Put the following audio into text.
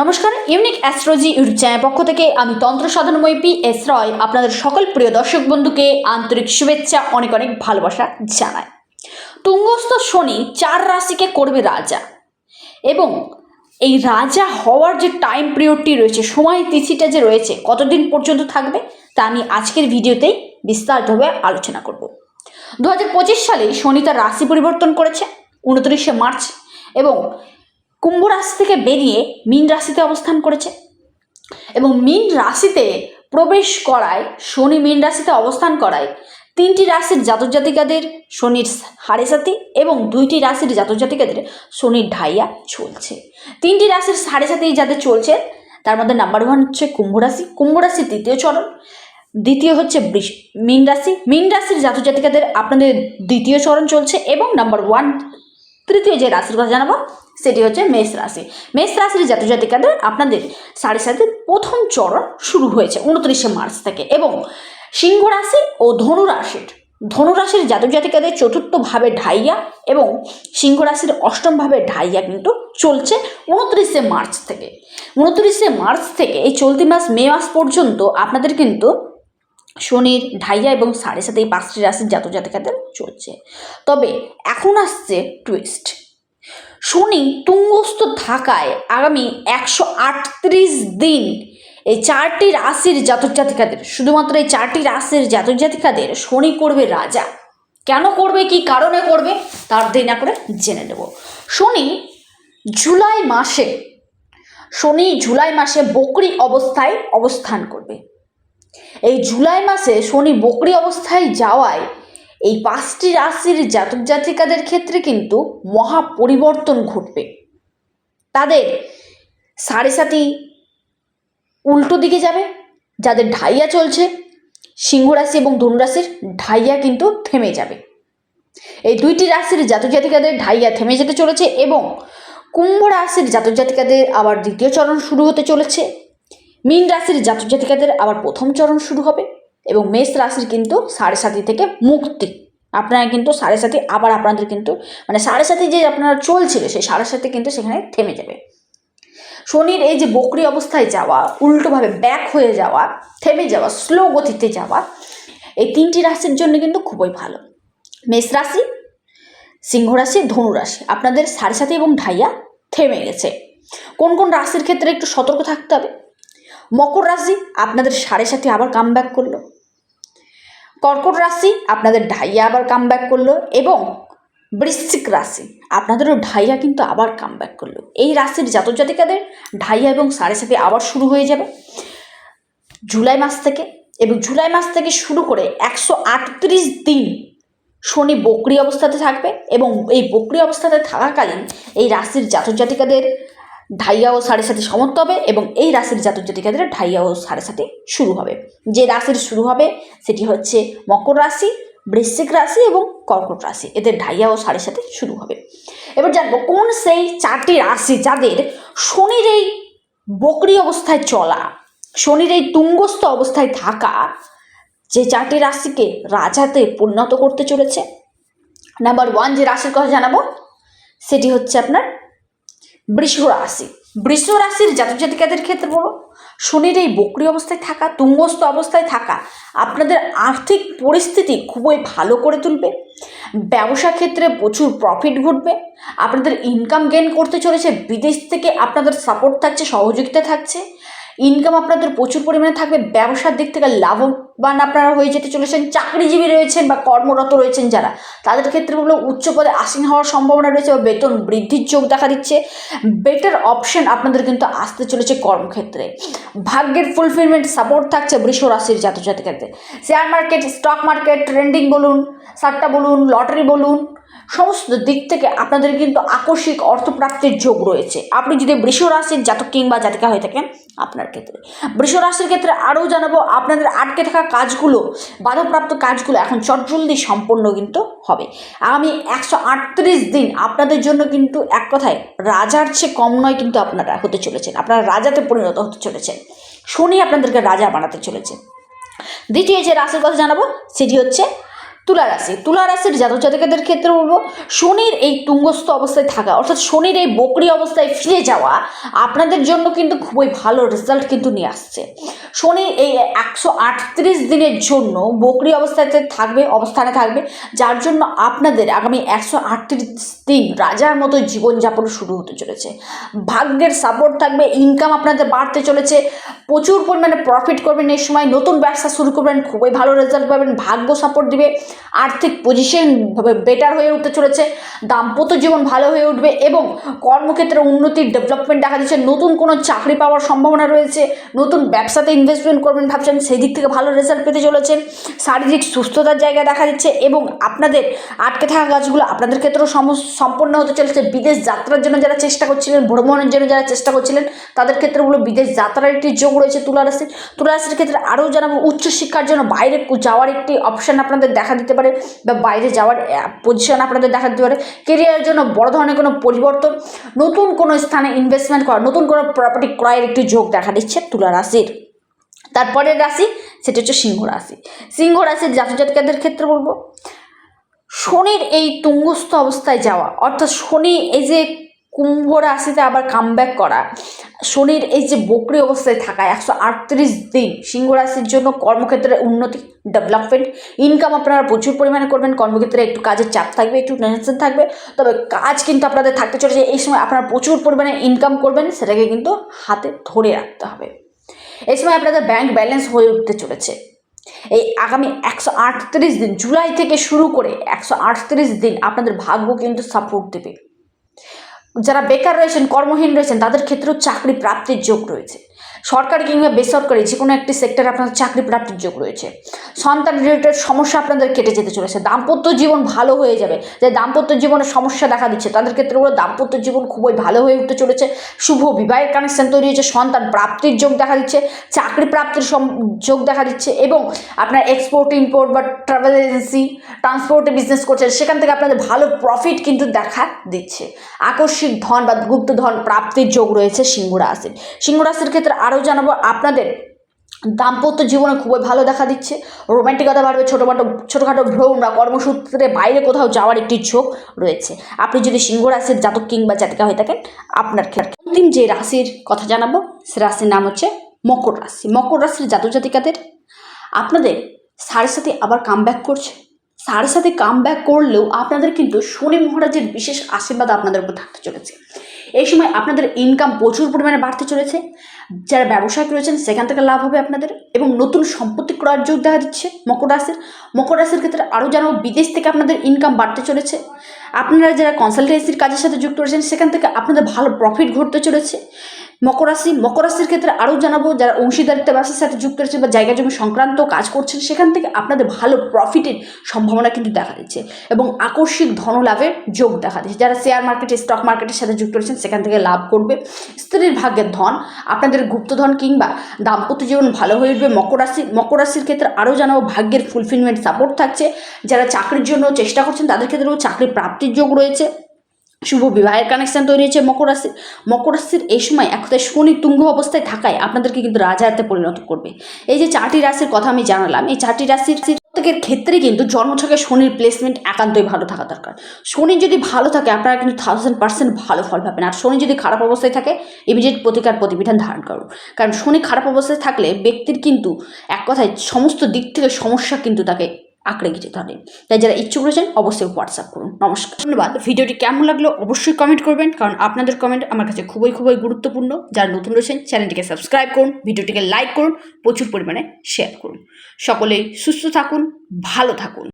নমস্কার, unique astrology YouTube channel পক্ষ থেকে আমি তন্ত্র সাধনময় পি এস রয়। আপনাদের সকল প্রিয় দর্শক বন্ধুকে আন্তরিক শুভেচ্ছা, অনেক অনেক ভালোবাসা জানায় তুঙ্গস্থ শনি চার রাশিকে করবে রাজা এবং এই রাজা হওয়ার যে টাইম পিরিয়ডটি রয়েছে, সময় তিথিটা যে রয়েছে, কতদিন পর্যন্ত থাকবে, তা আমি আজকের ভিডিওতেই বিস্তারিতভাবে আলোচনা করব। দু হাজার পঁচিশ সালে শনি তার রাশি পরিবর্তন করেছে, উনত্রিশে মার্চ এবং কুম্ভ রাশি থেকে বেরিয়ে মীন রাশিতে অবস্থান করেছে। এবং মীন রাশিতে প্রবেশ করায় শনি মীন রাশিতে অবস্থান করায় তিনটি রাশির জাতক জাতিকাদের শনির হাড়ে সাথী এবং দুইটি রাশির জাতক জাতিকাদের শনির ঢাইয়া চলছে। তিনটি রাশির সাড়ে সাথেই যাদের চলছে, তার মধ্যে নাম্বার ওয়ান হচ্ছে কুম্ভ রাশি। কুম্ভ রাশির তৃতীয় চরণ, দ্বিতীয় হচ্ছে বৃষ মীন রাশি। মীন রাশির জাতক জাতিকাদের আপনাদের দ্বিতীয় চরণ চলছে এবং নাম্বার ওয়ান তৃতীয় যে রাশির কথা জানাব সেটি হচ্ছে মেষ রাশি। মেষ রাশির জাতক জাতিকাদের আপনাদের সাড়ে সাথে প্রথম চরণ শুরু হয়েছে উনত্রিশে মার্চ থেকে এবং সিংহ রাশি ও ধনু রাশির ধনু রাশির জাতক জাতিকাদের চতুর্থ ভাবে ঢাইয়া এবং সিংহ রাশির অষ্টম ভাবে ঢাইয়া কিন্তু চলছে উনত্রিশে মার্চ থেকে। উনত্রিশে মার্চ থেকে এই চলতি মাস, মে মাস পর্যন্ত আপনাদের কিন্তু শনির ঢাইয়া এবং সাড়ে সাথে এই পাঁচটি রাশির জাতক জাতিকাদের চলছে। তবে এখন আসছে টুইস্ট শনি তুঙ্গস্থ থাকায় আগামী একশো আটত্রিশ দিন এই চারটি রাশির জাতক জাতিকাদের, শুধুমাত্র এই চারটি রাশির জাতক জাতিকাদের শনি করবে রাজা। কেন করবে, কি কারণে করবে, তার দেরি না করে জেনে নেব। শনি জুলাই মাসে, শনি জুলাই মাসে বকরি অবস্থায় অবস্থান করবে। এই জুলাই মাসে শনি বকরি অবস্থায় যাওয়ায় এই পাঁচটি রাশির জাতক জাতিকাদের ক্ষেত্রে কিন্তু মহা পরিবর্তন ঘটবে। তাদের সাড়ে সাতি উল্টো দিকে যাবে, যাদের ঢাইয়া চলছে, সিংহ রাশি এবং ধনুরাশির ঢাইয়া কিন্তু থেমে যাবে। এই দুইটি রাশির জাতক জাতিকাদের ঢাইয়া থেমে যেতে চলেছে এবং কুম্ভ রাশির জাতক জাতিকাদের আবার দ্বিতীয় চরণ শুরু হতে চলেছে। মীন রাশির জাতক জাতিকাদের আবার প্রথম চরণ শুরু হবে। এবং মেষ রাশির কিন্তু সাড়ে সাতি থেকে মুক্তি। আপনারা কিন্তু সাড়ে সাতি, আবার আপনাদের কিন্তু মানে সাড়ে সাতি যে আপনারা চলছিল, সেই সাড়ে সাতি কিন্তু সেখানে থেমে যাবে। শনির এই যে বকরি অবস্থায় যাওয়া, উল্টোভাবে ব্যাক হয়ে যাওয়া, থেমে যাওয়া স্লো গতিতে যাওয়া, এই তিনটি রাশির জন্য কিন্তু খুবই ভালো। মেষ রাশি, সিংহ রাশি, ধনু রাশি, আপনাদের সাড়ে সাথে এবং ঢাইয়া থেমে গেছে। কোন কোন রাশির ক্ষেত্রে একটু সতর্ক থাকতে হবে? মকর রাশি, আপনাদের সাড়ে সাথে আবার কাম ব্যাক করল। কর্কট রাশি, আপনাদের ঢাইয়া আবার কাম ব্যাক করল এবং বৃশ্চিক রাশি, আপনাদেরও ঢাইয়া কিন্তু আবার কাম ব্যাক করল। এই রাশির জাতক জাতিকাদের ঢাইয়া এবং সাড়ে সাথে আবার শুরু হয়ে যাবে জুলাই মাস থেকে এবং জুলাই মাস থেকে শুরু করে একশো আটত্রিশ দিন শনি বকরি অবস্থাতে থাকবে এবং এই বকরি অবস্থাতে থাকাকালীন এই রাশির জাতক জাতিকাদের ঢাইয়া ও সাড়ে সাথে সমর্থ হবে এবং এই রাশির জাতক জাতিকাদের ঢাইয়া ও সাড়ে সাথে শুরু হবে। যে রাশির শুরু হবে সেটি হচ্ছে মকর রাশি, বৃশ্চিক রাশি এবং কর্কট রাশি। এদের ঢাইয়া ও সাড়ে সাথে শুরু হবে। এবার জানব কোন সেই চারটি রাশি যাদের শনির এই বকরি অবস্থায় চলা, শনির এই তুঙ্গস্থ অবস্থায় থাকা, যে চারটি রাশিকে রাজাতে পরিণত করতে চলেছে? নাম্বার ওয়ান যে রাশির কথা জানাব, সেটি হচ্ছে আপনার বৃষ রাশি বৃষ রাশির জাতক জাতিকাদের ক্ষেত্রে বলো, শনির এই বকরি অবস্থায় থাকা, তুঙ্গস্থ অবস্থায় থাকা, আপনাদের আর্থিক পরিস্থিতি খুবই ভালো করে তুলবে। ব্যবসা ক্ষেত্রে প্রচুর প্রফিট ঘটবে। আপনাদের ইনকাম গেন করতে চলেছে, বিদেশ থেকে আপনাদের সাপোর্ট থাকছে, সহযোগিতা থাকছে। ইনকাম আপনাদের প্রচুর পরিমাণে থাকবে, ব্যবসার দিক থেকে লাভবান আপনারা হয়ে যেতে চলেছেন, চাকরিজীবী রয়েছেন বা কর্মরত রয়েছেন যারা, তাদের ক্ষেত্রে বলব উচ্চ পদে আসীন হওয়ার সম্ভাবনা রয়েছে বা বেতন বৃদ্ধির যোগ দেখা দিচ্ছে। বেটার অপশন আপনাদের কিন্তু আসতে চলেছে কর্মক্ষেত্রে। ভাগ্যের ফুলফিলমেন্ট সাপোর্ট থাকছে বৃষ রাশির জাতক জাতিকাদের share market stock market trending বলুন সাট্টা বলুন লটারি বলুন সমস্ত দিক থেকে আপনাদের কিন্তু আকস্মিক অর্থপ্রাপ্তির যোগ রয়েছে। আপনি যদি বৃষ রাশির জাতক কিংবা জাতিকা হয়ে থাকেন, আপনার ক্ষেত্রে। বৃষ রাশির ক্ষেত্রে আরও জানাব, আপনাদের আটকে থাকা কাজগুলো, বাধাপ্রাপ্ত কাজগুলো এখন চটজলদি সম্পন্ন কিন্তু হবে। আগামী একশো আটত্রিশ দিন আপনাদের জন্য কিন্তু এক কথায় রাজার চেয়ে কম নয় কিন্তু আপনারা হতে চলেছেন। আপনারা রাজাতে পরিণত হতে চলেছেন। শনি আপনাদেরকে রাজা বানাতে চলেছে। দ্বিতীয় যে রাশির কথা জানাব, সেটি হচ্ছে তুলা রাশি তুলা রাশির জাতক জাতিকাদের ক্ষেত্রে বলব, শনির এই তুঙ্গস্থ অবস্থায় থাকা, অর্থাৎ শনির এই বকরি অবস্থায় ফিরে যাওয়া, আপনাদের জন্য কিন্তু খুবই ভালো রেজাল্ট কিন্তু নিয়ে আসছে। শনি এই একশো আটত্রিশ দিনের জন্য বকরি অবস্থাতে থাকবে, অবস্থানে থাকবে, যার জন্য আপনাদের আগামী একশো আটত্রিশ দিন রাজার মতো জীবনযাপন শুরু হতে চলেছে। ভাগ্যের সাপোর্ট থাকবে ইনকাম আপনাদের বাড়তে চলেছে, প্রচুর পরিমাণে প্রফিট করবেন এই সময়, নতুন ব্যবসা শুরু করবেন, খুবই ভালো রেজাল্ট পাবেন, ভাগ্য সাপোর্ট দিবে। আর্থিক পজিশন বেটার হয়ে উঠতে চলেছে, দাম্পত্য জীবন ভালো হয়ে উঠবে এবং কর্মক্ষেত্রে উন্নতির ডেভেলপমেন্ট দেখা দিচ্ছে। নতুন কোনো চাকরি পাওয়ার সম্ভাবনা রয়েছে, নতুন ব্যবসাতে ইনভেস্টমেন্ট করবেন ভাবছেন, সেই দিক থেকে ভালো রেজাল্ট পেতে চলেছেন। শারীরিক সুস্থতার জায়গা দেখা দিচ্ছে এবং আপনাদের আটকে থাকা গাছগুলো আপনাদের ক্ষেত্রেও সম- সম্পন্ন হতে চলেছে। বিদেশ যাত্রার জন্য যারা চেষ্টা করছিলেন, ভ্রমণের জন্য যারা চেষ্টা করছিলেন, তাদের ক্ষেত্রে হলো বিদেশ যাত্রার একটি যোগ রয়েছে তুলা রাশির। তুলা রাশির ক্ষেত্রে আরও জানাব উচ্চশিক্ষার জন্য বাইরে যাওয়ার একটি অপশান আপনাদের দেখা দিতে পারে বা বাইরে যাওয়ার পজিশন আপনাদের দেখা দিতে পারে কেরিয়ারের জন্য বড় ধরনের কোনো পরিবর্তন, নতুন কোনো স্থানে ইনভেস্টমেন্ট করা, নতুন কোনো প্রপার্টি ক্রয়ের একটি যোগ দেখা দিচ্ছে তুলা রাশির। তারপরের রাশি, সেটা হচ্ছে সিংহ রাশি। সিংহ রাশির জাতজাতিকাদের ক্ষেত্রে বলব, শনির এই তুঙ্গস্থ অবস্থায় যাওয়া, অর্থাৎ শনি এই যে কুম্ভ রাশিতে আবার কামব্যাক করা। শনির এই যে বকরি অবস্থায় থাকা, একশো আটত্রিশ দিন সিংহ রাশির জন্য কর্মক্ষেত্রে উন্নতি ডেভেলপমেন্ট ইনকাম আপনারা প্রচুর পরিমাণে করবেন। কর্মক্ষেত্রে একটু কাজের চাপ থাকবে, একটু টেনশন থাকবে। তবে কাজ কিন্তু আপনাদের থাকতে চলেছে। এই সময় আপনারা প্রচুর পরিমাণে ইনকাম করবেন, সেটাকে কিন্তু হাতে ধরে রাখতে হবে। এই সময় আপনাদের ব্যাংক ব্যালেন্স হয়ে উঠতে চলেছে। এই আগামী একশো আটত্রিশ দিন, জুলাই থেকে শুরু করে একশো আটত্রিশ দিন আপনাদের ভাগ্য কিন্তু সাপোর্ট দেবে। যারা বেকার রয়েছেন কর্মহীন রয়েছেন তাদের ক্ষেত্রেও চাকরি প্রাপ্তির যোগ রয়েছে। সরকারি কিংবা বেসরকারি যে কোনো একটি সেক্টরে আপনাদের চাকরি প্রাপ্তির যোগ রয়েছে। সন্তান রিলেটেড সমস্যা আপনাদের কেটে যেতে চলেছে। দাম্পত্য জীবন ভালো হয়ে যাবে। যে দাম্পত্য জীবনে সমস্যা দেখা দিচ্ছে, তাদের ক্ষেত্রে হলো দাম্পত্য জীবন খুবই ভালো হয়ে উঠতে চলেছে। শুভ বিবাহের কানেকশন তৈরি হয়েছে, সন্তান প্রাপ্তির যোগ দেখা দিচ্ছে, চাকরি প্রাপ্তির যোগ দেখা দিচ্ছে এবং আপনার এক্সপোর্ট ইম্পোর্ট বা ট্রাভেল এজেন্সি ট্রান্সপোর্টে বিজনেস করছেন, সেখান থেকে আপনাদের ভালো প্রফিট কিন্তু দেখা দিচ্ছে। আকস্মিক ধন বা গুপ্ত ধন প্রাপ্তির যোগ রয়েছে সিংহ রাশির। সিংহ রাশির ক্ষেত্রে আরও জানাব, আপনাদের দাম্পত্য জীবনে খুবই ভালো দেখা দিচ্ছে। রোমান্টিকতা বাড়বে ছোটোখাটো ছোটোখাটো ভ্রমণ বা কর্মসূত্রে বাইরে কোথাও যাওয়ার একটি ঝোঁক রয়েছে। আপনি যদি সিংহ রাশির জাতক কিংবা জাতিকা হয়ে থাকেন, আপনার ক্ষেত্রে অন্তিম যে রাশির কথা জানাব, সে রাশির নাম হচ্ছে মকর রাশি। মকর রাশির জাতক জাতিকাদের আপনাদের সাড়ে সাথে আবার কাম করছে। সাড়ে সাথে কাম করলেও আপনাদের কিন্তু শনি মহারাজের বিশেষ আশীর্বাদ আপনাদের উপর থাকতে চলেছে। এই সময় আপনাদের ইনকাম প্রচুর পরিমাণে বাড়তে চলেছে। যারা ব্যবসায়িক করেছেন সেখান থেকে লাভ হবে আপনাদের এবং নতুন সম্পত্তি ক্রয়ের যোগ দেখা দিচ্ছে মকর রাশির। মকর রাশির ক্ষেত্রে আরও যেন বিদেশ থেকে আপনাদের ইনকাম বাড়তে চলেছে। আপনারা যারা কনসালটেন্সির কাজের সাথে যুক্ত রয়েছেন, সেখান থেকে আপনাদের ভালো প্রফিট ঘটতে চলেছে। মকর রাশি মকর রাশির ক্ষেত্রে আরও জানাব যারা অংশীদারিত্ব ব্যবসার সাথে যুক্ত রয়েছে বা জায়গা জমি সংক্রান্ত কাজ করছেন, সেখান থেকে আপনাদের ভালো প্রফিটের সম্ভাবনা কিন্তু দেখা দিচ্ছে এবং আকস্মিক ধনলাভের যোগ দেখা দিচ্ছে। যারা শেয়ার মার্কেটে স্টক মার্কেটের সাথে যুক্ত রয়েছেন, সেখান থেকে লাভ করবে। স্ত্রীর ভাগ্যের ধন, আপনাদের গুপ্তধন কিংবা দাম্পত্য জীবন ভালো হয়ে উঠবে। মকর রাশি মকর রাশির ক্ষেত্রে আরও জানাব ভাগ্যের ফুলফিলমেন্ট সাপোর্ট থাকছে। যারা চাকরির জন্য চেষ্টা করছেন, তাদের ক্ষেত্রেও চাকরি প্রাপ্তির যোগ রয়েছে। শুভ বিবাহের কানেকশন তৈরি হয়েছে মকর রাশি, মকর রাশির এই সময় এক কথায় শনি তুঙ্গ অবস্থায় থাকায় আপনাদেরকে কিন্তু রাজাতে পরিণত করবে। এই যে চারটি রাশির কথা আমি জানালাম, এই চারটি রাশির প্রত্যেকের ক্ষেত্রে কিন্তু জন্মছকে শনির প্লেসমেন্ট একান্তই ভালো থাকা দরকার। শনি যদি ভালো থাকে, আপনারা কিন্তু থাউজেন্ড পার্সেন্ট ভালো ফল পাবেন। আর শনি যদি খারাপ অবস্থায় থাকে ইমিডিয়েট প্রতিকার প্রতিবিধান ধারণ করুন কারণ শনি খারাপ অবস্থায় থাকলে ব্যক্তির কিন্তু এক কথায় সমস্ত দিক থেকে সমস্যা কিন্তু তাকে আঁকড়ে গিয়ে হবে তাই যারা ইচ্ছুক রয়েছেন, অবশ্যই হোয়াটসঅ্যাপ করুন। নমস্কার। ধন্যবাদ। ভিডিওটি কেমন লাগল অবশ্যই কমেন্ট করবেন, কারণ আপনাদের কমেন্ট আমার কাছে খুবই খুবই গুরুত্বপূর্ণ। যারা নতুন রয়েছেন চ্যানেলটিকে সাবস্ক্রাইব করুন ভিডিওটিকে লাইক করুন, প্রচুর পরিমাণে শেয়ার করুন। সকলেই সুস্থ থাকুন, ভালো থাকুন।